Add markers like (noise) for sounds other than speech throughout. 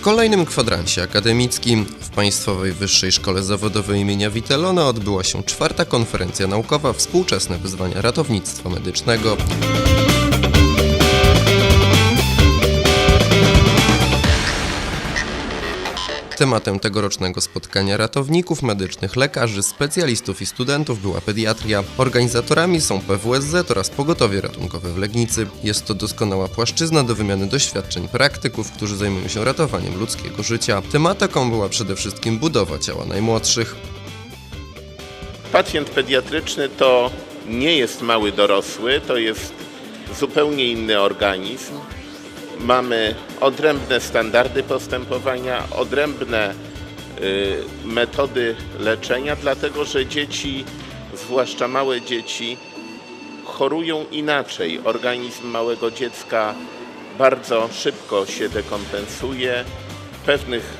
kolejnym kwadransie akademickim w Państwowej Wyższej Szkole Zawodowej imienia Witelona odbyła się czwarta konferencja naukowa Współczesne wyzwania ratownictwa medycznego. Tematem tegorocznego spotkania ratowników medycznych, lekarzy, specjalistów i studentów była pediatria. Organizatorami są PWSZ oraz Pogotowie Ratunkowe w Legnicy. Jest to doskonała płaszczyzna do wymiany doświadczeń praktyków, którzy zajmują się ratowaniem ludzkiego życia. Tematyką była przede wszystkim budowa ciała najmłodszych. Pacjent pediatryczny to nie jest mały dorosły, to jest zupełnie inny organizm. Mamy odrębne standardy postępowania, odrębne y, metody leczenia, dlatego że dzieci, zwłaszcza małe dzieci, chorują inaczej. Organizm małego dziecka bardzo szybko się dekompensuje. Pewnych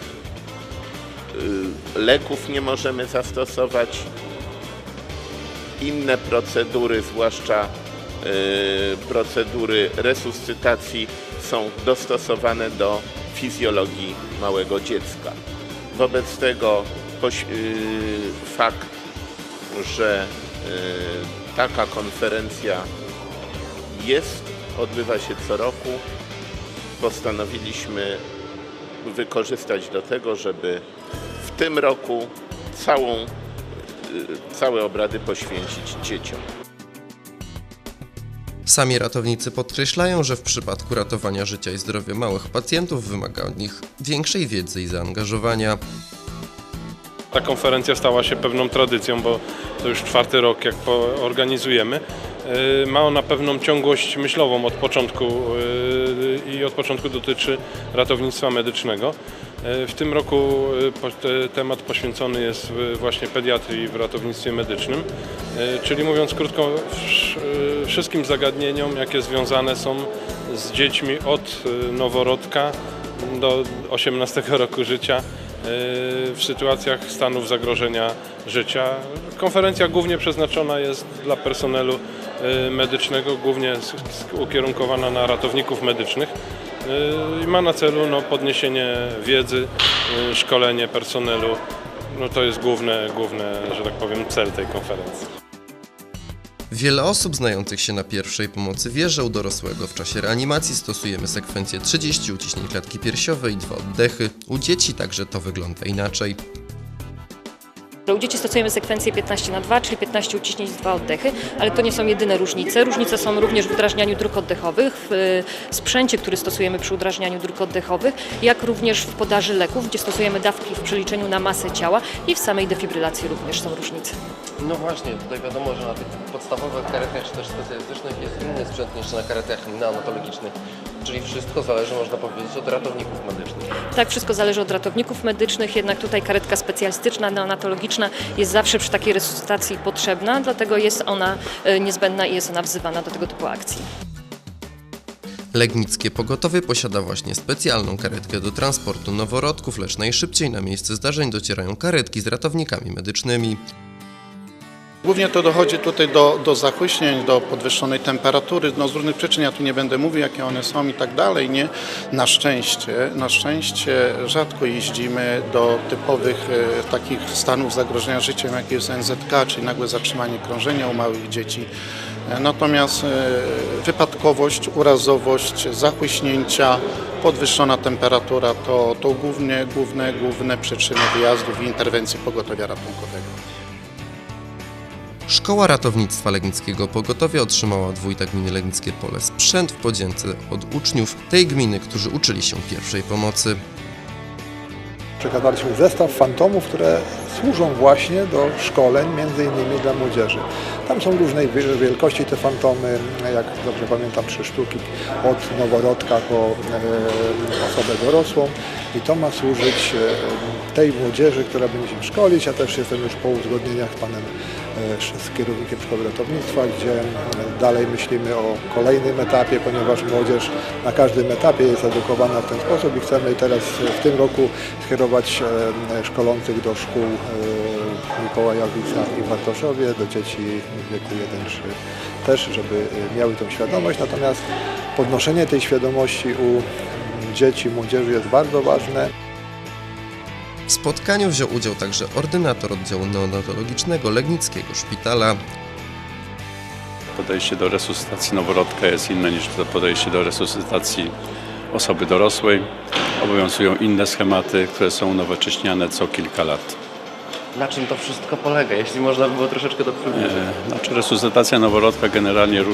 y, leków nie możemy zastosować inne procedury, zwłaszcza y, procedury resuscytacji, są dostosowane do fizjologii małego dziecka. Wobec tego y, fakt, że y, taka konferencja jest, odbywa się co roku, postanowiliśmy wykorzystać do tego, żeby w tym roku całą y, całe obrady poświęcić dzieciom. Sami ratownicy podkreślają, że w przypadku ratowania życia i zdrowia małych pacjentów wymaga od nich większej wiedzy i zaangażowania. Ta konferencja stała się pewną tradycją, bo to już czwarty rok, jak organizujemy. Yy, Ma ona pewną ciągłość myślową od początku yy, i od początku dotyczy ratownictwa medycznego. Yy, W tym roku te- temat poświęcony jest właśnie pediatrii w ratownictwie medycznym, Yy, czyli mówiąc krótko, wsz- wszystkim zagadnieniom, jakie związane są z dziećmi od noworodka do 18 (laughs) roku życia w sytuacjach stanów zagrożenia życia. Konferencja głównie przeznaczona jest dla personelu medycznego, głównie ukierunkowana na ratowników medycznych i ma na celu no, podniesienie wiedzy, y, szkolenie personelu. No, to jest główne, główne, że tak powiem, cel tej konferencji. Wiele osób znających się na pierwszej pomocy wie, że u dorosłego w czasie reanimacji stosujemy sekwencję 30 uciśnień klatki piersiowej dwa oddechy. U dzieci także to wygląda inaczej. U dzieci stosujemy sekwencję 15 na 2, czyli 15 uciśnięć, 2 oddechy, ale to nie są jedyne różnice. Różnice są również w udrażnianiu dróg oddechowych, w y, sprzęcie, który stosujemy przy udrażnianiu dróg oddechowych, jak również w podaży leków, gdzie stosujemy dawki w przeliczeniu na masę ciała i w samej defibrylacji również są różnice. No właśnie, tutaj wiadomo, że na tych podstawowych karetach czy też specjalistycznych jest inny sprzęt niż na karetach neonatologicznych. Czyli wszystko zależy, można powiedzieć, od ratowników medycznych. Tak, wszystko zależy od ratowników medycznych, jednak tutaj karetka specjalistyczna, neonatologiczna jest zawsze przy takiej resuscytacji potrzebna, dlatego jest ona y, niezbędna i jest ona wzywana do tego typu akcji. Legnickie Pogotowie posiada właśnie specjalną karetkę do transportu noworodków, lecz najszybciej na miejsce zdarzeń docierają karetki z ratownikami medycznymi. Głównie to dochodzi tutaj do, do zachłyśnień, do podwyższonej temperatury, no z różnych przyczyn, ja tu nie będę mówił, jakie one są i tak dalej, nie? Na szczęście, na szczęście rzadko jeździmy do typowych e, takich stanów zagrożenia życiem, jak jest NZK, czyli nagłe zatrzymanie krążenia u małych dzieci. E, Natomiast e, wypadkowość, urazowość, zachłyśnięcia, podwyższona temperatura to, to głównie, główne, główne przyczyny wyjazdów i interwencji pogotowia ratunkowego. Szkoła Ratownictwa Legnickiego Pogotowia otrzymała od wójta gminy Legnickie Pole sprzęt w podzięce od uczniów tej gminy, którzy uczyli się pierwszej pomocy. Przekazaliśmy zestaw fantomów, które służą właśnie do szkoleń, między innymi dla młodzieży. Tam są różnej wi- wielkości te fantomy, jak dobrze pamiętam, trzy sztuki, od noworodka po e, osobę dorosłą i to ma służyć e, tej młodzieży, która będzie się szkolić. Ja też jestem już po uzgodnieniach z panem z kierownikiem Szkoły Ratownictwa, gdzie e, dalej myślimy o kolejnym etapie, ponieważ młodzież na każdym etapie jest edukowana w ten sposób i chcemy teraz w tym roku skierować e, szkolących do szkół e, w Mikołajowica i w Bartoszowie, do dzieci w wieku 1-3 też, żeby e, miały tą świadomość. Natomiast podnoszenie tej świadomości u dzieci, młodzieży jest bardzo ważne. W spotkaniu wziął udział także ordynator oddziału neonatologicznego Legnickiego Szpitala, Podejście do resuscytacji noworodka jest inne niż to podejście do resuscytacji osoby dorosłej. Obowiązują inne schematy, które są unowocześniane co kilka lat. Na czym to wszystko polega, jeśli można by było troszeczkę to przybliżyć? E, Znaczy resuscytacja noworodka generalnie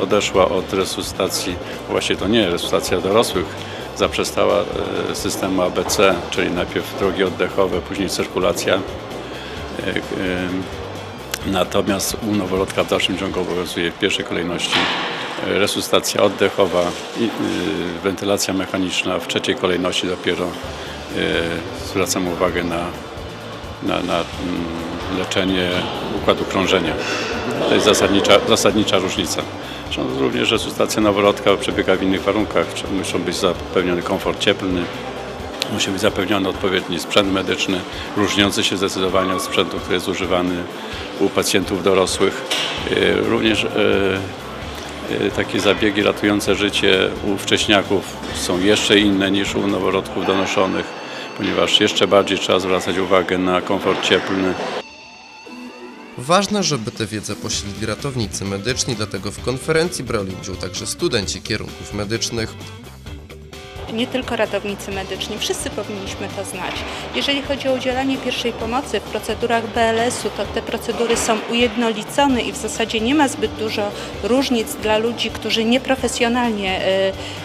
odeszła od resuscytacji, właściwie to nie resuscytacja dorosłych, zaprzestała e, systemu ABC, czyli najpierw drogi oddechowe, później cyrkulacja. E, e, Natomiast u noworodka w dalszym ciągu obowiązuje w pierwszej kolejności resuscytacja oddechowa wentylacja mechaniczna. W trzeciej kolejności dopiero zwracam uwagę na, na, na mm, leczenie układu krążenia. To jest zasadnicza, zasadnicza różnica. Zresztą również resuscytacja noworodka przebiega w innych warunkach. Muszą być zapewniony komfort cieplny, Musi być zapewniony odpowiedni sprzęt medyczny, różniący się zdecydowanie od sprzętu, który jest używany u pacjentów dorosłych. E, Również e, e, takie zabiegi ratujące życie u wcześniaków są jeszcze inne niż u noworodków donoszonych, ponieważ jeszcze bardziej trzeba zwracać uwagę na komfort cieplny. Ważne, żeby tę wiedzę posiedli ratownicy medyczni, dlatego w konferencji brali udział także studenci kierunków medycznych. nie tylko ratownicy medyczni, wszyscy powinniśmy to znać. Jeżeli chodzi o udzielanie pierwszej pomocy w procedurach BLS-u, to te procedury są ujednolicone i w zasadzie nie ma zbyt dużo różnic dla ludzi, którzy nieprofesjonalnie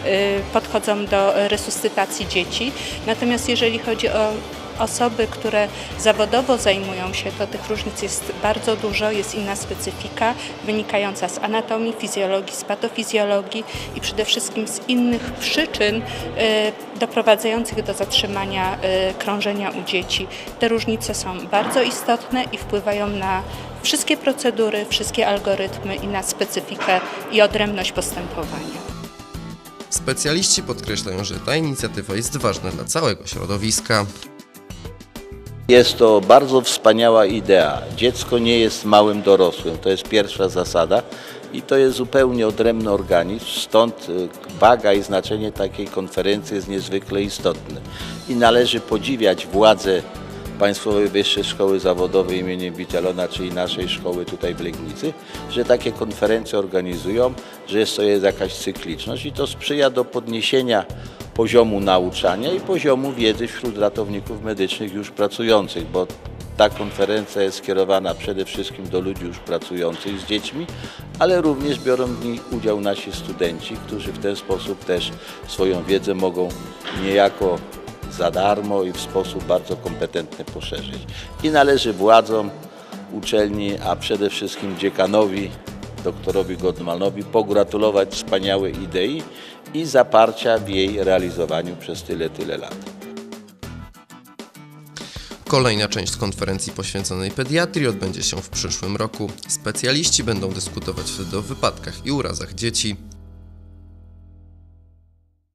y, y, podchodzą do resuscytacji dzieci. Natomiast jeżeli chodzi o osoby, które zawodowo zajmują się, to tych różnic jest bardzo dużo, jest inna specyfika wynikająca z anatomii, fizjologii, z patofizjologii i przede wszystkim z innych przyczyn e, doprowadzających do zatrzymania e, krążenia u dzieci. Te różnice są bardzo istotne i wpływają na wszystkie procedury, wszystkie algorytmy i na specyfikę i odrębność postępowania. Specjaliści podkreślają, że ta inicjatywa jest ważna dla całego środowiska. Jest to bardzo wspaniała idea. Dziecko nie jest małym dorosłym, to jest pierwsza zasada i to jest zupełnie odrębny organizm, stąd y, waga i znaczenie takiej konferencji jest niezwykle istotne. I należy podziwiać władze Państwowej Wyższej Szkoły Zawodowej im. Witelona, czyli naszej szkoły tutaj w Legnicy, że takie konferencje organizują, że jest to jakaś cykliczność i to sprzyja do podniesienia poziomu nauczania i poziomu wiedzy wśród ratowników medycznych już pracujących, bo ta konferencja jest skierowana przede wszystkim do ludzi już pracujących z dziećmi, ale również biorą w niej udział nasi studenci, którzy w ten sposób też swoją wiedzę mogą niejako za darmo i w sposób bardzo kompetentny poszerzyć. I należy władzom uczelni, a przede wszystkim dziekanowi, doktorowi Godmanowi pogratulować wspaniałej idei i zaparcia w jej realizowaniu przez tyle, tyle lat. Kolejna część konferencji poświęconej pediatrii odbędzie się w przyszłym roku. Specjaliści będą dyskutować wtedy o wypadkach i urazach dzieci.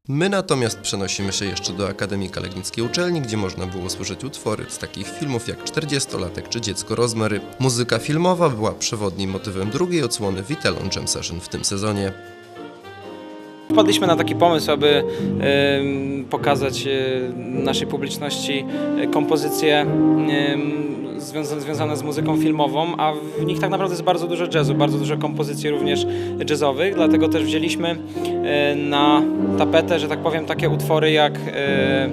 My natomiast przenosimy się jeszcze do Akademika Legnickiej Uczelni, gdzie można było słyszeć utwory z takich filmów jak 40-latek czy Dziecko Rozmery. Muzyka filmowa była przewodnim motywem drugiej odsłony Vitelon Jam Session w tym sezonie. Wpadliśmy na taki pomysł, aby pokazać e, naszej publiczności e, związa- związane z muzyką filmową, a w nich tak naprawdę jest bardzo dużo jazzu, bardzo dużo kompozycji również jazzowych, dlatego też wzięliśmy e, na tapetę, że tak powiem, takie utwory jak e,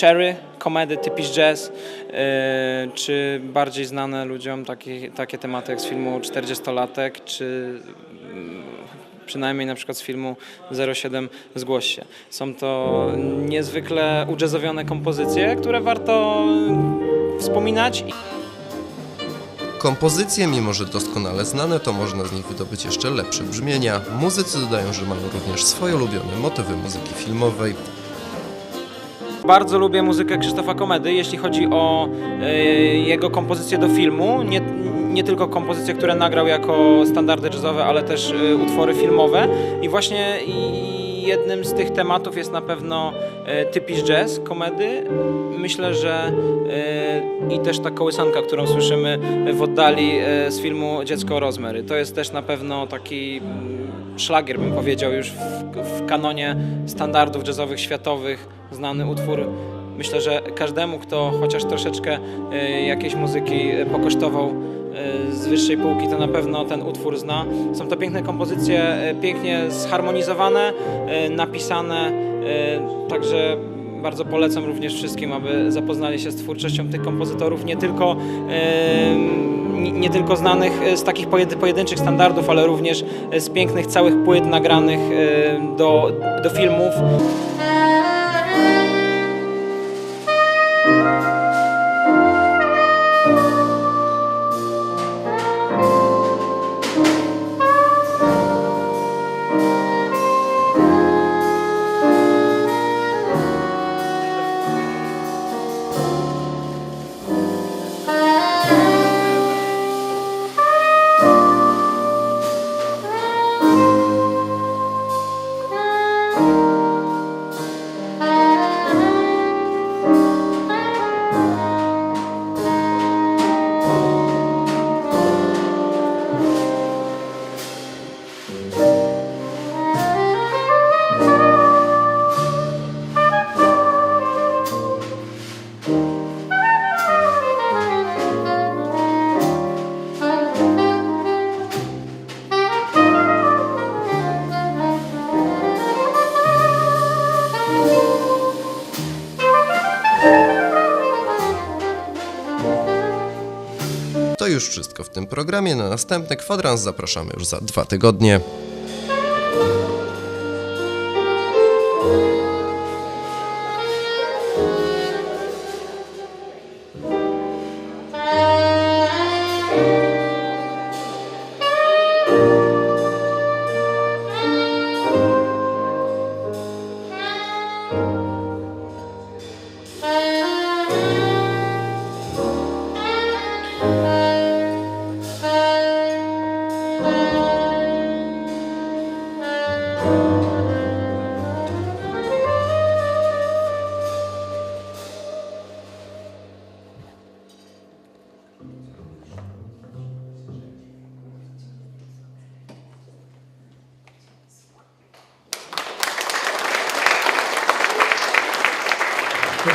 Cherry, komedy, typisz jazz, e, czy bardziej znane ludziom takie, takie tematy jak z filmu 40-latek, czy mm, przynajmniej na przykład z filmu 07 Zgłoś się. Są to niezwykle ujazzowione kompozycje, które warto wspominać. Kompozycje, mimo że doskonale znane, to można z nich wydobyć jeszcze lepsze brzmienia. Muzycy dodają, że mają również swoje ulubione motywy muzyki filmowej. Bardzo lubię muzykę Krzysztofa Komedy, jeśli chodzi o e, jego kompozycje do filmu. Nie, nie tylko kompozycje, które nagrał jako standardy jazzowe, ale też e, utwory filmowe. I właśnie i jednym z tych tematów jest na pewno e, typisz jazz komedy. Myślę, że e, i też ta kołysanka, którą słyszymy w oddali e, z filmu Dziecko Rozmery. To jest też na pewno taki mm, szlagier, bym powiedział, już w, w kanonie standardów jazzowych światowych, znany utwór. Myślę, że każdemu, kto chociaż troszeczkę jakiejś muzyki pokosztował z wyższej półki, to na pewno ten utwór zna. Są to piękne kompozycje, y, pięknie zharmonizowane, y, napisane, także bardzo polecam również wszystkim, aby zapoznali się z twórczością tych kompozytorów, nie tylko, nie, tylko znanych z takich pojedy- pojedynczych standardów, ale również z pięknych całych płyt nagranych do, do filmów. Wszystko w tym programie. Na następny kwadrans zapraszamy już za dwa tygodnie.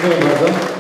Dziękuję bardzo.